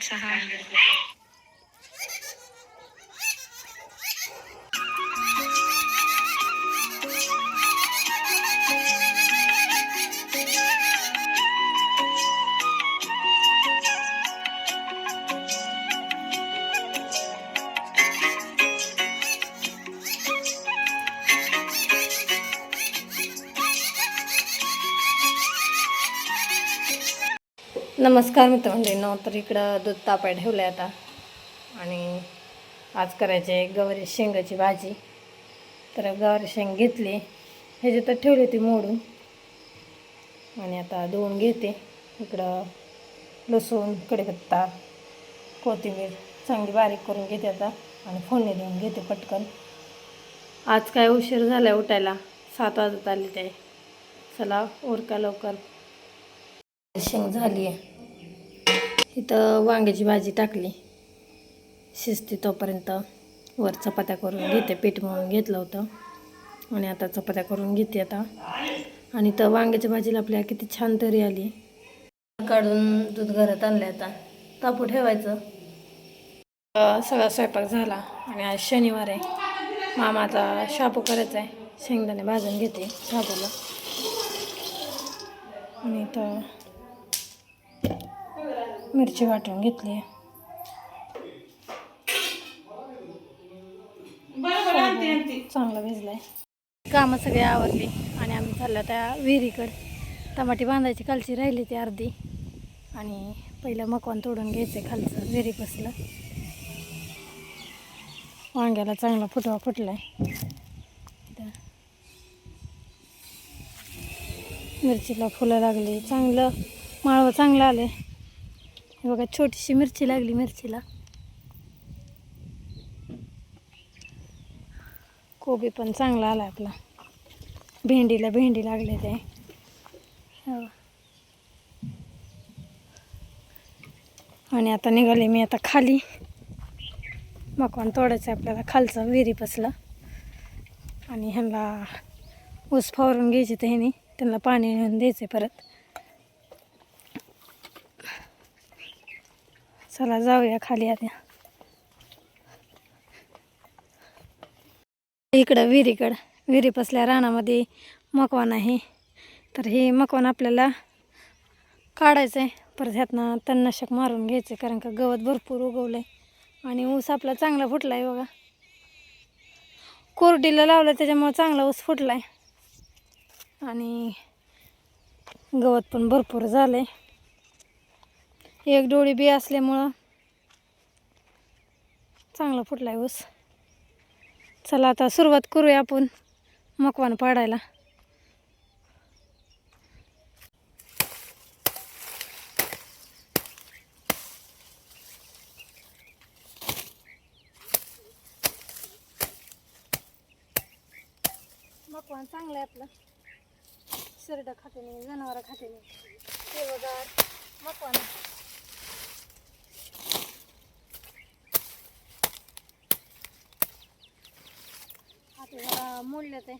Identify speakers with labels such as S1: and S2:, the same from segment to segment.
S1: To saka
S2: नमस्कार मित्रमंडळींनो तर इकडं दूध तापाय ठेवलं आहे आता. आणि आज करायचे गवारी शेंगाची भाजी. तर गवारी शेंग घेतली. ह्याच्यात ठेवली होती मोडून. आणि आता धुवून घेते. इकडं लसूण कढीपत्ता कोथिंबीर चांगली बारीक करून घेते आता. आणि फोडणी देऊन घेते पटकन. आज काय उशीर झाला उठायला? सात वाजत आले ते. चला उरका लवकर. शेंग झाली आहे. इथं वांग्याची भाजी टाकली. शिजते तोपर्यंत वर चपात्या करून घेते पीठ म्हणून घेतलं होतं. आणि आता चपात्या करून घेते आता. आणि इथं वांग्याच्या भाजीला आपल्या किती छान तरी आली. काढून दूध घरात आणलं आता. तापू ठेवायचं. सगळा स्वयंपाक झाला. आणि आज शनिवार आहे. मामाचा शापू करायचा आहे. शेंगदाणे भाजून घेते शापूला आणि तर मिरची वाटून घेतली. आहे चांगलं भिजलंय. कामं सगळी आवरली आणि आम्ही चाललो त्या विहिरीकडे. टमाटी बांधायची खालची राहिली ती अर्धी. आणि पहिलं मकवान तोडून घ्यायचं खालचं विहिरी बसलं वांग्याला चांगला फुटवा फुटलाय. त्या मिरचीला फुलं लागली. चांगलं माळवं चांगलं आले हे बघा छोटीशी मिरची लागली मिरचीला. कोबी पण चांगला आला आपला. भेंडीला भेंडी लागले ते. हो. आणि आता निघाले मी आता खाली. मकवान तोडायचं आहे आपल्याला खालचं विहिरी पसलं. आणि ह्यांना ऊस फवारून घ्यायचे तर ह्यानी त्यांना पाणी नेऊन द्यायचे परत. चला जाऊया खाली आता. इकडं विहिरीकडं. विहिरी पसल्या रानामध्ये मकवान आहे. तर हे मकवान आपल्याला काढायचं आहे परत ह्यातनं तणनाशक मारून घ्यायचं कारण का गवत भरपूर उगवलं आहे आणि ऊस आपला चांगला फुटला आहे बघा. कोरडीला लावलं त्याच्यामुळं चांगला ऊस फुटला आहे आणि गवत पण भरपूर झालं आहे एक डोळी बी असल्यामुळं चांगला फुटला आहे ऊस. चला आता सुरुवात करूया आपण मकवान पाडायला. मकवान चांगलं आहे आपलं. शरडं खाते नाही जनावरं खाते नाही मकवान जरा मोडलं ते.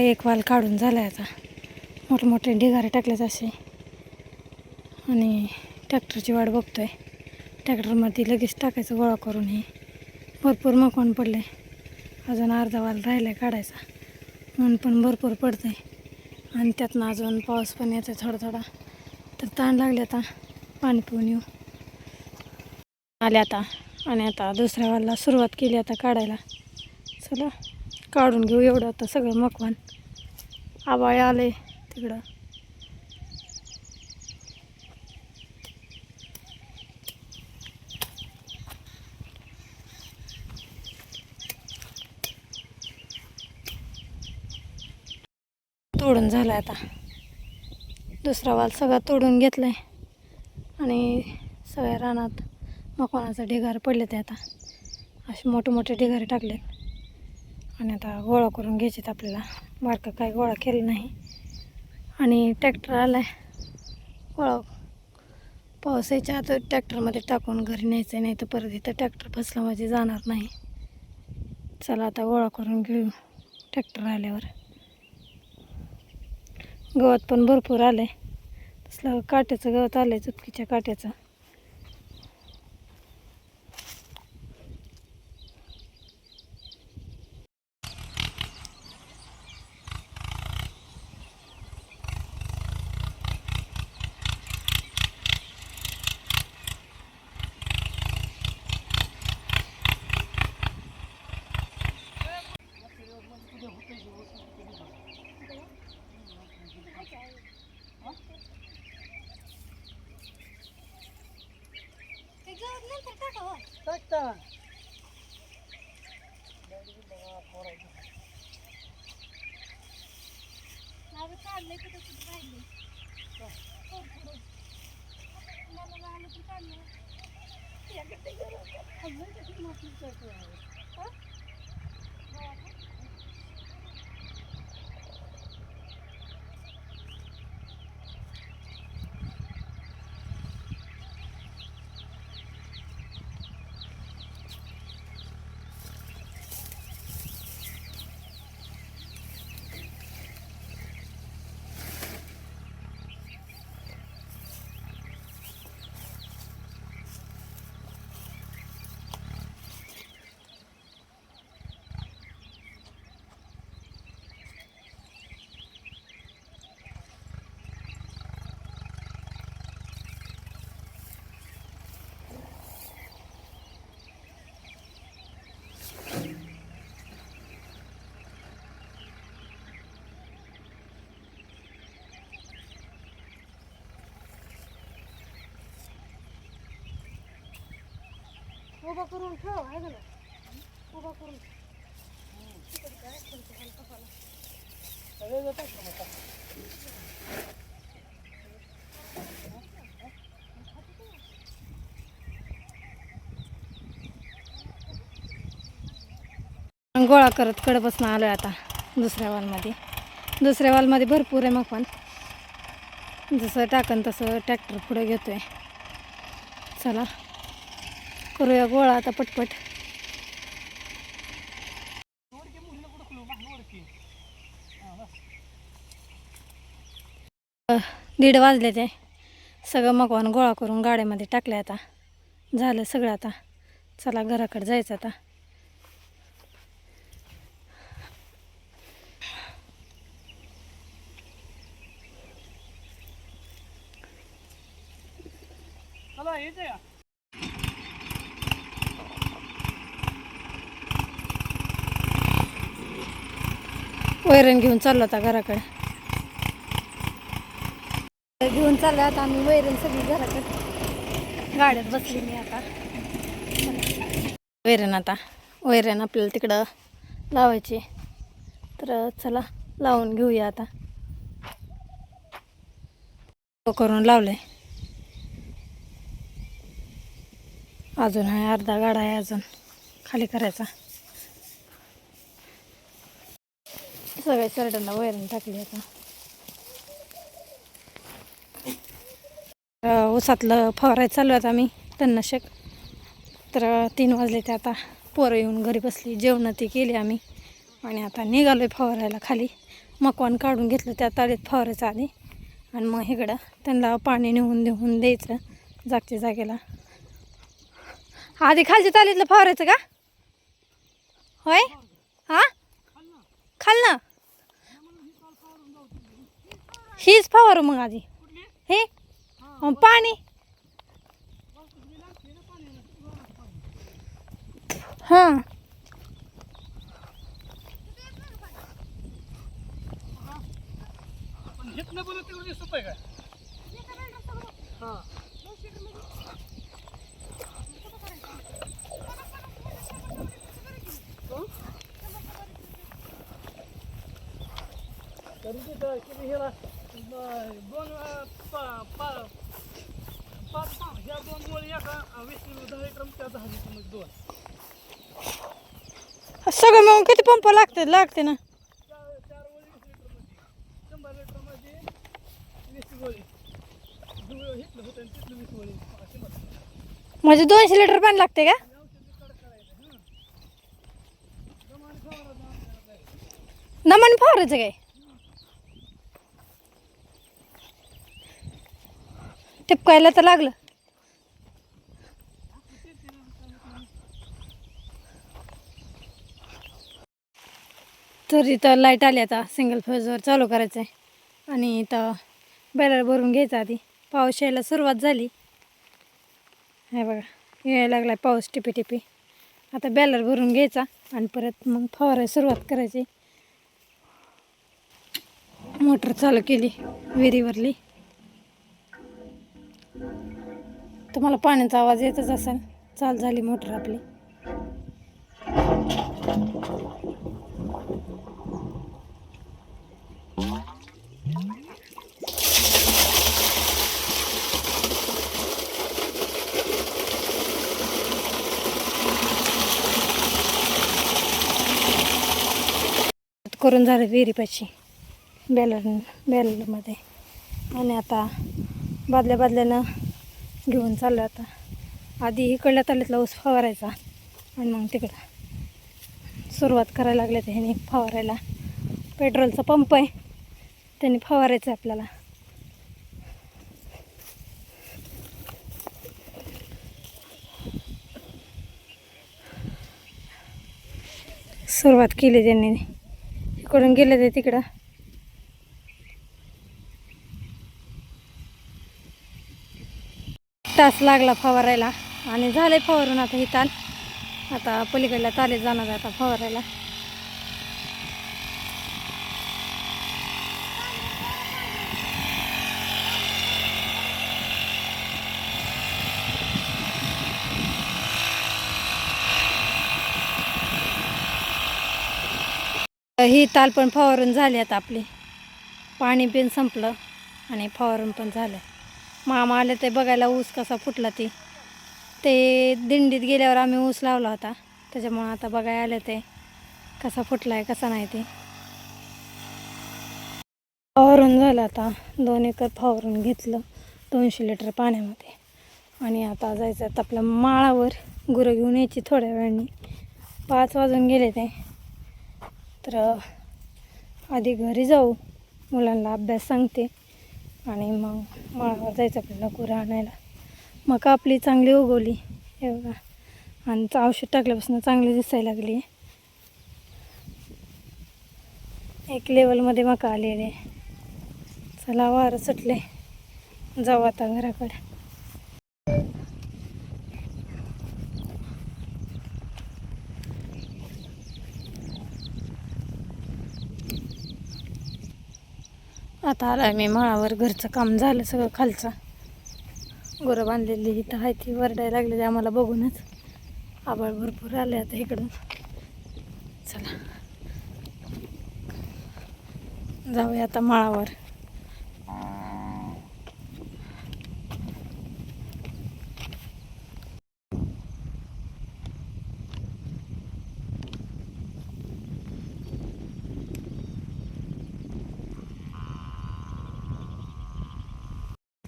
S2: एक वाल काढून झालाय आता. मोठमोठे ढिगारे टाकलेत असे. आणि ट्रॅक्टरची वाट बघतोय. ट्रॅक्टरमध्ये लगेच टाकायचं गोळा करून हे. भरपूर मकवण पडले अजून अर्धा वाल राहिला काढायचा. म्हणून पण भरपूर पडतंय. आणि त्यातनं अजून पाऊस पण येतोय थोडा थोडा तर ताण लागले आता. पाणी पिऊन येऊ. आले आता. आणि आता दुसऱ्या वाला सुरुवात केली आता काढायला. चला काढून घेऊ एवढं आता सगळं मकवान. आबाळे आले तिकडं. तोडून झाला आता. दुसरा वाल सगळा तोडून घेतला आहे आणि सगळ्या रानात मकवानाचं ढिगार पडले ते आता. असे मोठे मोठे ढिगारे टाकले आणि आता गोळा करून घ्यायचेत आपल्याला. बारकं काही गोळा केलं नाही. आणि ट्रॅक्टर आला आहे गोळा पाऊस यायच्या आता ट्रॅक्टरमध्ये टाकून घरी न्यायचं नाही तर परत इथं ट्रॅक्टर फसला म्हणजे जाणार नाही. चला आता गोळा करून घेऊ. ट्रॅक्टर आल्यावर. गवत पण भरपूर आलं आहे तसलं काट्याचं गवत आलं आहे चुटकीच्या काट्याचं. 的。उभा करून ठेव आहे ना उभा करून गोळा करत कडपासून आलो आहे आता दुसऱ्या वालमध्ये. दुसऱ्या वालमध्ये भरपूर आहे मग पण. जसं टाकन तसं ट्रॅक्टर पुढे घेतोय. चला. करूया गोळा आता पटपट. दीड वाजले ते. सगळं मकवान गोळा करून गाड्यामध्ये टाकले आता. झालं सगळं आता. चला घराकडे जायचं आता.
S1: चला
S2: वैरण घेऊन चाललो आता घराकडे. घेऊन चाललो आता आम्ही वैरण सगळी घराकडे. गाड्यात बसली मी आता. वैरण आता. वैरण आपल्याला तिकडं लावायची. तर चला लावून घेऊया आता. हो, करून लावले अजून आहे अर्धा गाडा आहे अजून. खाली करायचा. सगळ्या शर्टांना वैरण टाकली आता. अं, ऊसातलं फवारायचं चालू आहे आम्ही तणनाशक. तर तीन वाजले ते आता पोरं येऊन घरी बसली जेवणं ती केली आम्ही. आणि आता निघालो आहे फवारायला खाली. मकवान काढून घेतलं त्या तळीत फवारायचं आधी. आणि मग इकडं त्यांना पाणी नेऊन देऊन द्यायचं जागच्या जागेला. आधी खालच्या तालीतलं फवारायचं का? होय? हां? खाल ना. हीच फवारू मग आधी. हे? पाणी. हां.
S1: पण घेतलं दोन पा- पा- पाच पा- दोन मुळे एका वीस किलो दहा लिटर त्या दहा लिटर दोन
S2: सगळं मग किती पंप लागते? लागते ना.
S1: चार चार गोळी वीस शंभर लिटरमध्ये वीस गोळी घेतलं होतं तिथलं वीस गोळी
S2: म्हणजे दोनशे लिटर पाणी लागते का?
S1: नमन करायचं
S2: फवारायचं काय टिपकायला तर लागलं. तर इथं लाइट आली आता सिंगल फेजवर चालू करायचं आहे आणि इथं बॅलर भरून घ्यायचा आधी. पाऊस यायला सुरुवात झाली. हे बघा यायला लागला पाऊस टिपी टिपी. आता बॅलर भरून घ्यायचा आणि परत मग फवारायला सुरुवात करायची. मोटर चालू केली विहिरीवरली. तुम्हाला पाण्याचा आवाज येतच असेल. चाल झाली मोटर आपली. करून झालं विहिरीपाशी बॅलर बॅलरमध्ये. आणि आता बादल्या बादल्यानं घेऊन चाललो आता. आधी इकडल्या तालीतला ऊस फवारायचा आणि मग तिकडं. सुरुवात करायला लागल्या ते ह्याने फवारायला. पेट्रोलचा पंप आहे. त्यांनी फवारायचं आहे आपल्याला. सुरुवात केली त्यांनी. इकडून गेले ते तिकडं. तास लागला फवारायला. आणि झाले फवारून आता ही ताल आता पलीकडल्या ताले जाणार आहे आता फवारायला. ही ताल पण फवारून झाली आता आपली. पाणी बिन संपलं आणि फवारून पण झालं मामा आले ते बघायला ऊस कसा फुटला ते. ते दिंडीत गेल्यावर आम्ही ऊस लावला होता. त्याच्यामुळं आता बघायला आले ते कसा फुटला आहे कसा नाही ते. फवारून झालं आता. दोन एकर फवारून घेतलं दोनशे लिटर पाण्यामध्ये. आणि आता जायचं आता आपल्या माळावर गुरं घेऊन यायची थोड्या वेळाने. पाच वाजून गेले ते. तर आधी घरी जाऊ. मुलांना अभ्यास सांगते. आणि मग माळावर जायचं आपल्याला गुरं आणायला मग आपली चांगली उगवली. हे बघा. आणि औषध टाकल्यापासून चांगली दिसायला लागली. एक लेवलमध्ये मका आलेली आहे. चला वारं सुटले जाऊ आता घराकडे. आता आला मी माळावर. घरचं काम झालं सगळं खालचं. गोरं बांधलेली इथं आहे ती वरडायला लागलेली आम्हाला बघूनच. आबाळ भरपूर आले आता इकडून चला. जाऊया आता माळावर.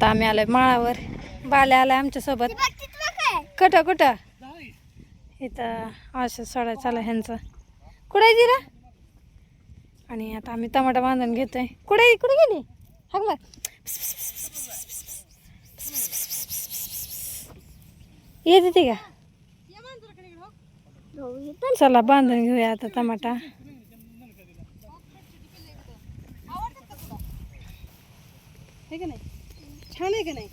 S2: आता आम्ही आलोय माळावर. बाल्या आलाय आमच्यासोबत कुठं कुठं? इथं असं सोडा चालू ह्यांचं. कुठं आहे जिरा? आणि आता आम्ही टमाटा बांधून घेतोय. कुठे कुठे गेली? हाक मार. येत येते का? चला बांधून घेऊया आता टमाटा. नाही?
S1: छान आहे का नाही?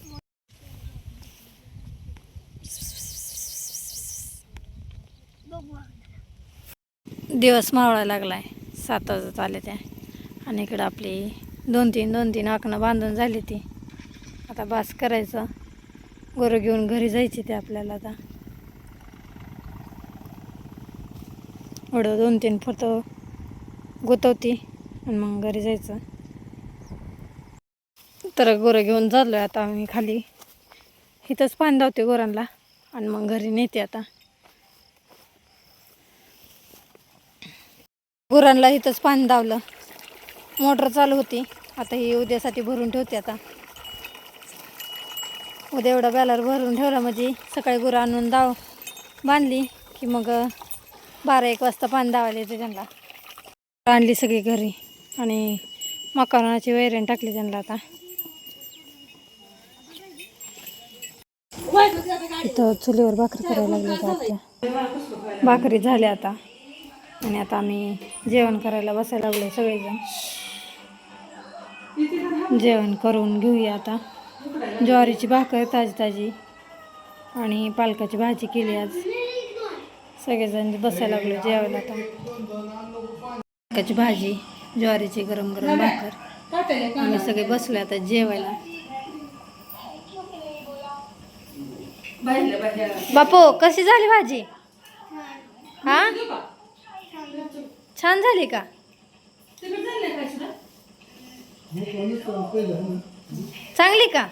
S2: दिवस मावळा लागलाय. सात वाजत आले त्या. आणि इकडं आपली दोन तीन दोन तीन आकणं बांधून झाली ती. आता बास करायचं. गोरं घेऊन घरी जायची ते आपल्याला आता. एवढं दोन तीन फोटो गुतवती आणि मग घरी जायचं. तर गोरं घेऊन चाललोय आता आम्ही खाली. इथंच पाणी धावते गोरांना आणि मग घरी नेते आता. गुरांना इथंच पाणी धावलं मोटर चालू होती. आता ही उद्यासाठी भरून ठेवते आता. उद्या एवढा बॅलर भरून ठेवला म्हणजे सकाळी गुरं आणून दाव बांधली की मग बारा एक वाजता पाणी दावायला येते त्यांना. आणली सगळी घरी आणि मकानाची वैरण टाकली त्यांना आता. इथं चुलीवर भाकरी करायला लागली होती आत्या. भाकरी झाल्या आता. आणि आता आम्ही जेवण करायला बसायला लागलो सगळेजण. जेवण करून घेऊया आता. ज्वारीची भाकर ताजी ताजी आणि पालकाची भाजी केली आज. सगळेजण बसायला लागलो जेवायला आता. पालकाची भाजी ज्वारीची गरम गरम भाकर. आम्ही सगळे बसलो आता जेवायला. बापू कशी झाली भाजी? हा? छान झाली का? चांगली का?